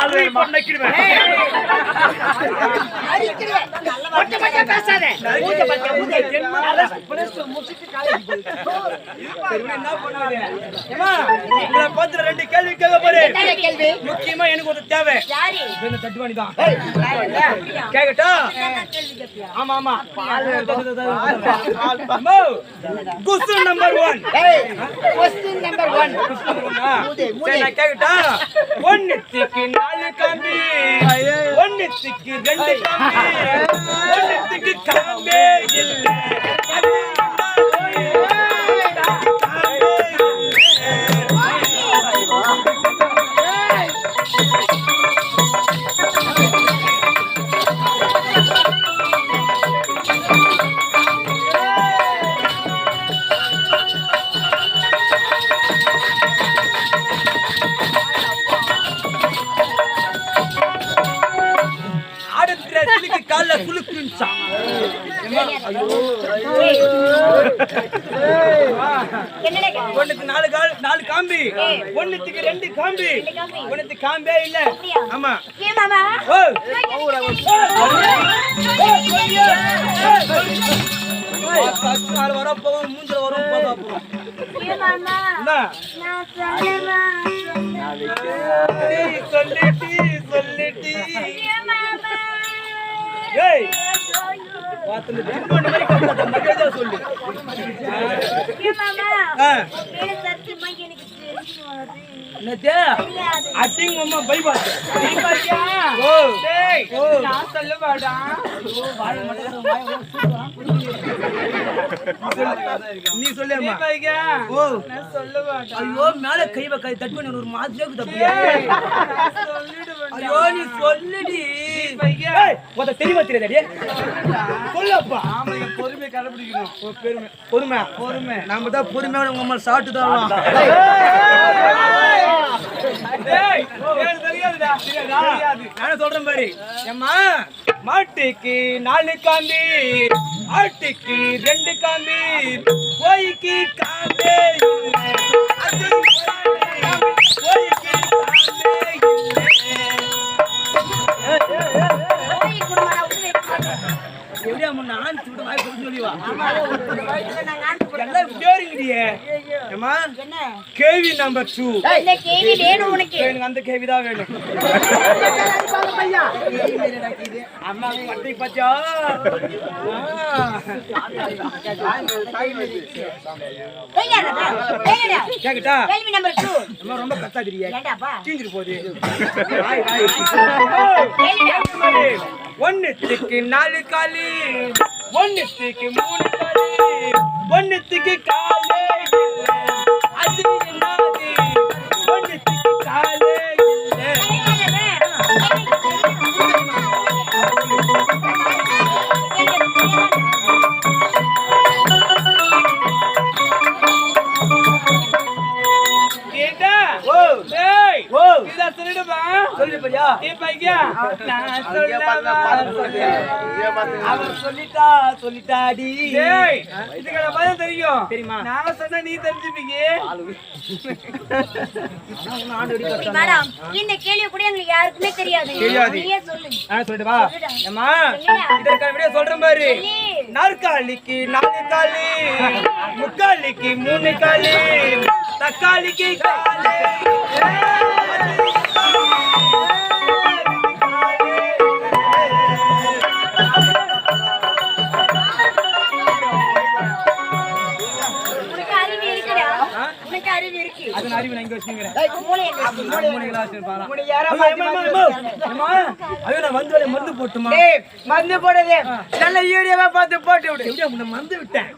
அழுவி போட்டு நக்கிடுவேன். ஒட்டு மட்டும் பேசாத. மூஞ்ச பத்தியா மூஞ்ச என்ன பண்ணுவது? ஏம்மா, உங்களை பார்த்து ரெண்டு கேள்வி கேட்க போறேன். என்ன கேள்வி? முக்கியமா எனக்கு ஒரு தேவை. இந்த தட்டுவாணி தான்? கேக்கட்டா என்ன கேள்வி கேட்பியா ஆமா ஆமா. குசு number one question number one நான் கேக்கட்டா? ஒன்னுத்துக்கு நாலு காம்பி. ஒன்னுத்துக்கு ரெண்டு காம்பி ஒன்னுத்துக்கு காம்பே இல்ல. குலுக்குன்ச்சா என்னடா கேள்வி? ஒண்ணுக்கு நாலு கால் நாலு காம்பி. ஒண்ணுத்துக்கு ரெண்டு இல்ல? ஆமா. ஓ. வர மூஞ்சில வரும் போதா சொல்லிட்டி சொல்லிட்டி ஏய்! வாத்துல திரும்ப மாதிரி கத்தாத மரியாதை சொல்லு என்னது? அட்டிங் அம்மா ஓ டேய் ஓ நான் சொல்ல வாடா ஓ. வாய நீ சொல்லு அம்மா. ஓ. நான் சொல்ல வாடா ஐயோ மேல கை வைக்க தட்டு பண்ணி ஒரு இருக்குது அப்படியே. ஐயோ நீ சொல்லுடி. உத தெளிவா தெரியாதடி சொல்லப்பா. பொறுமை கடைபிடிக்கணும் பொறுமை பொறுமை. பொறுமை. நாம தான் பொறுமையோட உங்க அம்மா சாப்பிட்டு தான் நானே சொல்றேன் பாரு. ஏம்மா மாட்டுக்கு நாலு காம்பி ஆட்டுக்கு ரெண்டு காம்பி கோழிக்கு காம்பே கேள்வி நம்பர் டூ உனக்கு எனக்கு அந்த கேள்வி தான் வேணும் ரொம்ப கத்தாதிரியா தீஞ்சிட்டு போகுது வாய், நாலு காலு ஒன்னுத்துக்கு மூணு காலு ஒன்னுத்துக்கு காலு. இதை சொல்லிடுமா? சொல்லு பையா. இப்ப ஐயா, நான் சொல்லவா சொல்றேன். அவன் சொல்லிட்டா சொல்லிட்டாடி. டேய், இதுக்கான பதில் தெரியும். தெரியுமா? நான் சொன்னா நீ தெரிஞ்சுப்பீங்க. மேடம் இந்த கேள்வி கூட எங்களுக்கு யாருக்குமே தெரியாது. தெரியாது. நீயே சொல்லு. ஆ சொல்லிட்டு வா ஏம்மா சொல்லுடா. இதற்கான விட சொல்றேன் பாரு. சொல்லு. நாற்காலிக்கு நாலு காலு முக்காலிக்கு மூணு காலு தக்காளிக்கு காலு. அறிவு இருக்கு. அதன் அறிவு நான் இங்க வச்சுக்கிறேன். மூளை எங்க? மூணு கிளாஸ் ஐயோ நான் வந்து மருந்து போட்டுமா? மருந்து போடுறது நல்ல யூரியாவா பார்த்து போட்டு விடு. எப்படியா உன்னை மருந்து விட்டேன்?